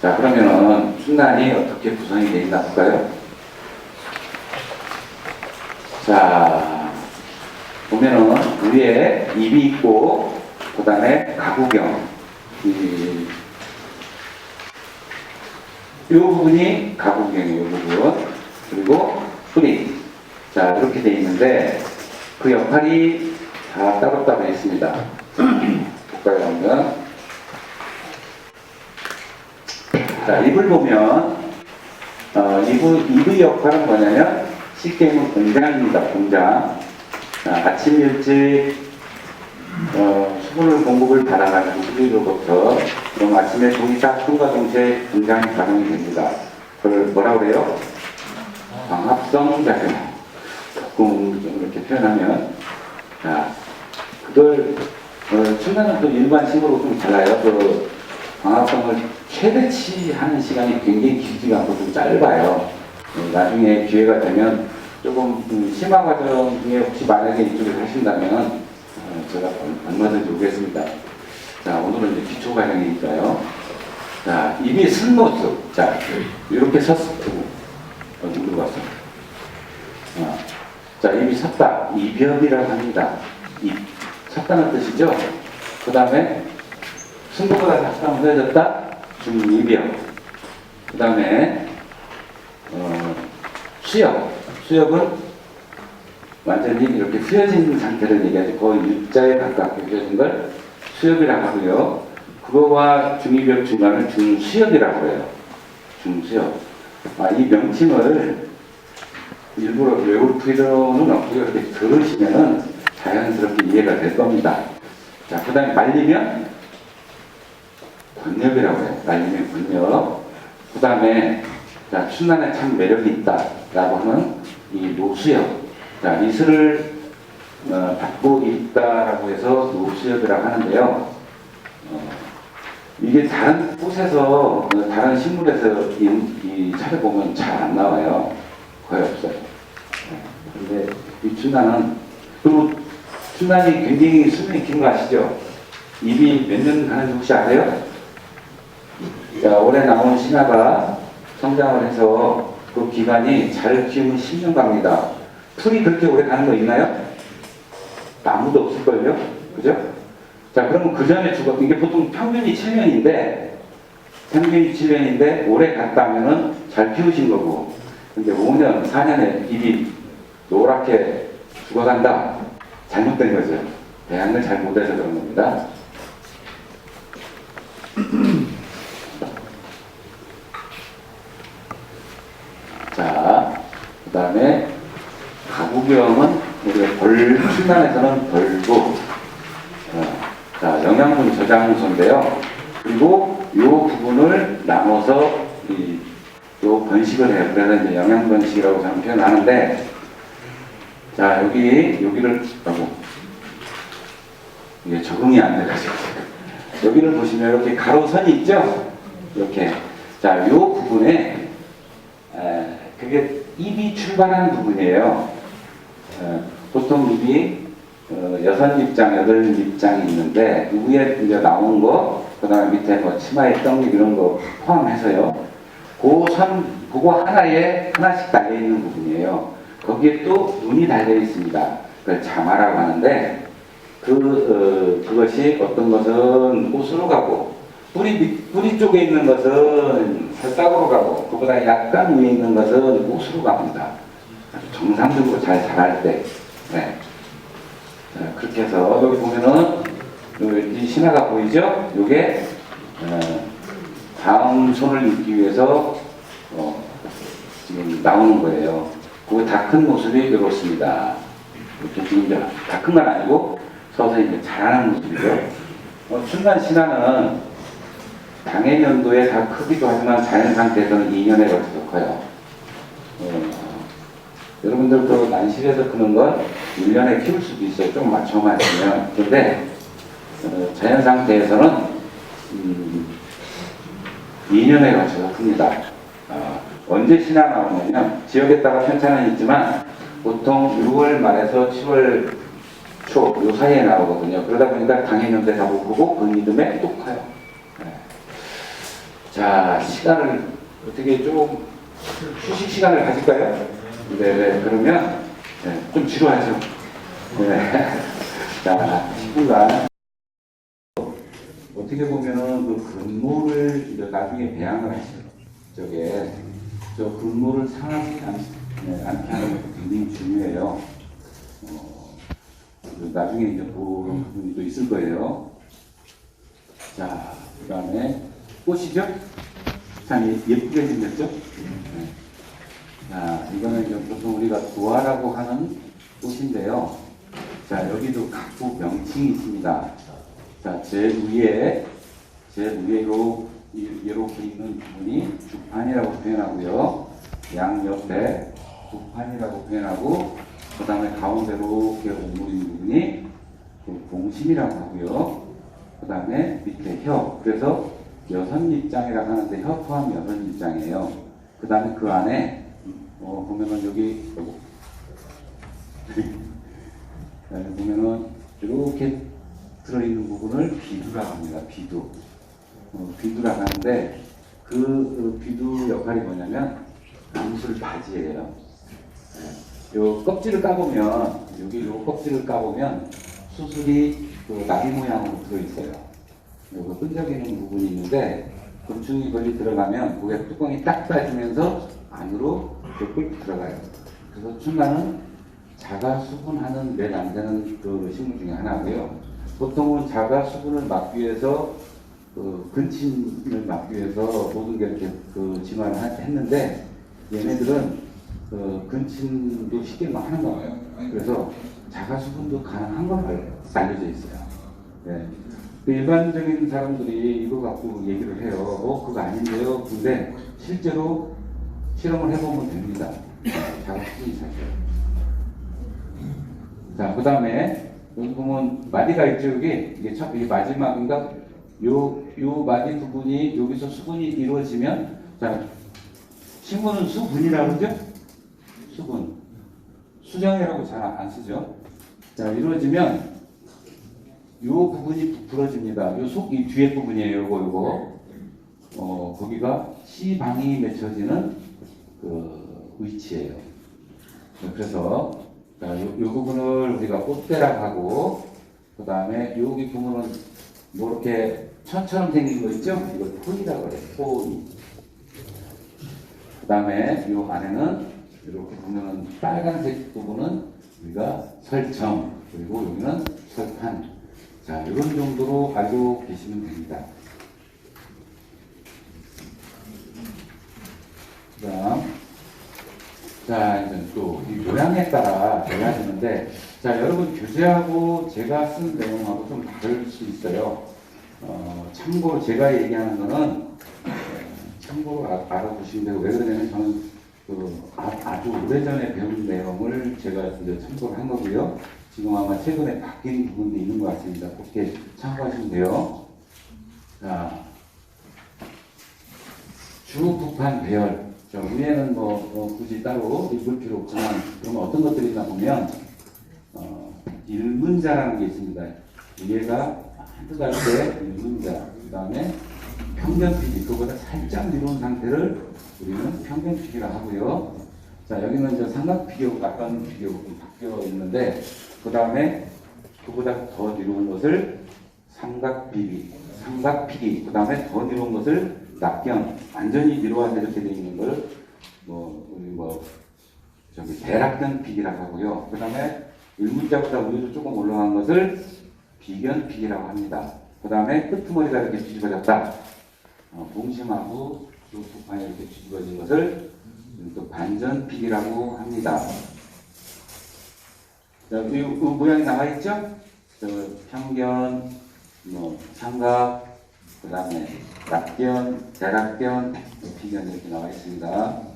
자, 그러면은 순난이 어떻게 구성이 되어 있나 볼까요? 자, 보면은 위에 입이 있고, 그 다음에 가구경. 이, 이 부분이 가구경이에요, 이 부분. 그리고 뿌리. 자, 이렇게 되어 있는데, 그 역할이 다 따로따로 있습니다. 볼까요, 한번? 자, 입을 보면, 어, 입의, 입의 역할은 뭐냐면, 쉽게 얘기하면 공장입니다, 공장. 자, 아침 일찍, 어, 수분을 공급을 받아가지고 뿌리로부터, 그럼 아침에 종이 딱 춤과 동시에 공장이 가동이 됩니다. 그걸 뭐라고 그래요? 광합성 작용. 조금 좀 이렇게 표현하면, 자, 그걸, 어, 춘나는 또 일반 식으로 좀 달라요. 그 광합성을 최대치 하는 시간이 굉장히 길지가 않고 좀 짧아요. 어, 나중에 기회가 되면 조금 음, 심화 과정 중에 혹시 만약에 이쪽에서 하신다면 어, 제가 얼- 얼마든지 오겠습니다. 자, 오늘은 이제 기초 과정이니까요. 자, 입이 쓴 모습. 자, 이렇게 섰, 어, 누구 봤어? 어. 자, 입이 섰다. 이변이라고 합니다. 입. 섰다는 뜻이죠. 그 다음에 승부보다 작다 무너졌다. 중이변. 그 다음에 어, 수역. 수역은 완전히 이렇게 휘어진 상태를 얘기하죠. 거의 U자에 가깝게 휘어진 걸 수역이라고 하고요. 그거와 중이벽 중간을 중수역이라고 해요. 중수역. 아, 이 명칭을 일부러 외울 필요는 없고요. 이렇게 들으시면은 자연스럽게 이해가 될 겁니다. 자, 그 다음에 말리면 권력이라고 해요. 말리면 권력. 그 다음에 자, 춘난에 참 매력이 있다라고 하는 이 노수역. 자, 이슬을 어, 받고 있다라고 해서 노수역이라고 하는데요. 어, 이게 다른 곳에서, 어, 다른 식물에서 이, 이 찾아보면 잘 안 나와요. 거의 없어요. 네. 근데 이 춘난은, 그리고 춘난이 굉장히 수명이 긴 거 아시죠? 입이 몇 년 가는지 혹시 아세요? 자, 올해 나온 신화가 성장을 해서 그 기간이 잘 키우면 10년 갑니다. 풀이 그렇게 오래 가는 거 있나요? 아무도 없을걸요? 그죠? 자, 그러면 그 전에 죽었, 이게 보통 평균이 7년인데, 평균이 7년인데, 오래 갔다면은 잘 키우신 거고, 근데 5년, 4년에 입이 노랗게 죽어간다. 잘못된 거죠. 대안을 잘 못해서 그런 겁니다. 자, 그 다음에 가구경은 우리가 벌, 출간에서는 벌고, 어, 자, 영양분 저장소인데요. 그리고 이 부분을 나눠서 이, 요 번식을 해요. 그래서 이제 영양 번식이라고 저는 표현하는데, 자, 여기, 여기를, 아고 이게 적응이 안 돼가지고. 여기를 보시면 이렇게 가로선이 있죠? 이렇게. 자, 요 부분에 에, 그게 입이 출발하는 부분이에요. 어, 보통 입이 어, 여섯 입장, 여덟 입장이 있는데 위에 이제 나온 거, 그 다음에 밑에 뭐 치마에 떡잎 이런 거 포함해서요. 그 선, 그거 하나에 하나씩 달려 있는 부분이에요. 거기에 또 눈이 달려 있습니다. 그걸 자마라고 하는데 그 어, 그것이 어떤 것은 꽃으로 가고 뿌리 밑- 뿌리 쪽에 있는 것은 새싹으로 가고 그보다 약간 위에 있는 것은 꽃으로 갑니다. 정상적으로 잘 자랄 때. 네. 자, 그렇게 해서 여기 보면은 이 신화가 보이죠? 요게 어, 다음 손을 잇기 위해서 어, 지금 나오는 거예요. 그 다 큰 모습이 이렇습니다. 이렇게 지금 다큰 건 아니고 서서히 이제 자라는 모습이죠. 어, 순간 신화는 당해 연도에 다 크기도 하지만 자연 상태에서는 2년에 걸쳐서 커요. 어, 여러분들도 난실에서 크는 건 1년에 키울 수도 있어요. 좀 맞춰만 하면. 근데 어, 자연 상태에서는 음, 2년에 걸쳐서 큽니다. 어, 언제 신화 나오냐면 지역에 따라 편차는 있지만 보통 6월 말에서 7월 초 요 사이에 나오거든요. 그러다 보니까 당해년대 다못 크고 그 믿음에 또 커요. 네. 자, 시간을 어떻게 좀 휴식 시간을 가질까요? 네, 네. 그러면 네, 좀 지루하죠. 네. 자, 10분간 어떻게 보면은 그 근무를 이제 나중에 배양을 하시죠. 저게 저 근무를 상하지 않, 네, 않게 하는 것도 굉장히 중요해요. 어, 그 나중에 이제 그런 부분이 또 있을 거예요. 자, 그 다음에 꽃이죠? 참 예- 예쁘게 생겼죠? 네. 자, 이거는 이제 보통 우리가 도화라고 하는 꽃인데요. 자, 여기도 각국 명칭이 있습니다. 자, 제일 위에, 제일 위에로 이- 이렇게 있는 부분이 주판이라고 표현하고요. 양 옆에 부판이라고 표현하고, 그 다음에 가운데로 이렇게 오므 있는 부분이 그 봉심이라고 하고요. 그 다음에 밑에 혀. 그래서 여섯 밑장이라고 하는데 혀 포함 여섯 밑장이에요. 그 다음에 그 안에 어, 보면은 여기. 네, 보면은 이렇게 들어있는 부분을 비두라고 합니다. 비두. 어, 비두라고 하는데 그, 그 비두 역할이 뭐냐면 암술 바지예요. 네. 요 껍질을 까보면 여기 요 껍질을 까보면 수술이 그 나비 모양으로 들어있어요. 요거 끈적이는 부분이 있는데 곤충이 거기 들어가면 고개 뚜껑이 딱 빠지면서 안으로 꿀 들어가요. 그래서 충간은 자가 수분하는 몇 안 되는 그 식물 중에 하나고요. 보통은 자가 수분을 막기 위해서 그 근친을 막기 위해서 모든 게 이렇게 그 진화를 하- 했는데 얘네들은 그 근친도 쉽게 막 하는 거예요. 그래서 자가 수분도 가능한 건 알- 알려져 있어요. 네. 그 일반적인 사람들이 이거 갖고 얘기를 해요. 어, 그거 아닌데요. 근데 실제로 실험을 해보면 됩니다. 사실. 자, 그 다음에 여기 보면 마디가 있죠, 여기. 이게 첫, 이게 마지막인가? 요, 요 마디 부분이 여기서 수분이 이루어지면, 자, 친구는 수분이라고 그러죠? 수분. 수정이라고 잘 안 쓰죠? 자, 이루어지면, 요 부분이 부풀어집니다. 요 속, 이 뒤에 부분이에요, 요거, 요거. 어, 거기가 C방이 맺혀지는 그 위치예요. 그래서 자, 요, 요 부분을 우리가 꽃대라고 하고 그 다음에 여기 부분은 뭐 이렇게 천처럼 생긴 거 있죠? 이걸 톤이라고 그래요. 톤. 그 다음에 요 안에는 이렇게 보면은 빨간색 부분은 우리가 설정 그리고 여기는 설판. 자, 이런 정도로 알고 계시면 됩니다. 그 다음 자, 이제 또 이 모양에 따라 달라지는데, 자, 여러분 교재하고 제가 쓴 내용하고 좀 다를 수 있어요. 어, 참고로 제가 얘기하는 거는, 어, 참고로 아- 알아보시면 되고, 왜 그러냐면 저는 그 아, 주 오래전에 배운 내용을 제가 이제 참고를 한 거고요. 지금 아마 최근에 바뀐 부분도 있는 것 같습니다. 그렇게 참고하시면 돼요. 자, 주부판 배열. 자, 위에는 뭐, 어, 굳이 따로 읽을 필요 없지만, 그러면 어떤 것들이 있나 보면, 어, 일문자라는 게 있습니다. 위에가 한두 갈때 일문자, 그 다음에 평균피기, 그보다 살짝 미룬 상태를 우리는 평균피기라 하고요. 자, 여기는 이제 삼각피기하고 낙관피기하고 좀 바뀌어 있는데, 그 다음에 그보다 더 미룬 것을 삼각비비, 삼각피기, 그 다음에 더 미룬 것을 낙견, 완전히 미루어서 이렇게 되어 있는 걸, 뭐, 우리 뭐, 저기 대락견 피기라고 하고요. 그 다음에 일문자보다 위로 조금 올라간 것을 비견 피기라고 합니다. 그 다음에 끄트머리가 이렇게 뒤집어졌다. 어, 봉심하고 두 부판이 이렇게 뒤집어진 것을 또 반전 피기라고 합니다. 자, 이, 이 모양이 나와 있죠? 저 평견, 뭐 삼각, 그 다음에 낙견, 대락견, 비견 이렇게 나와 있습니다.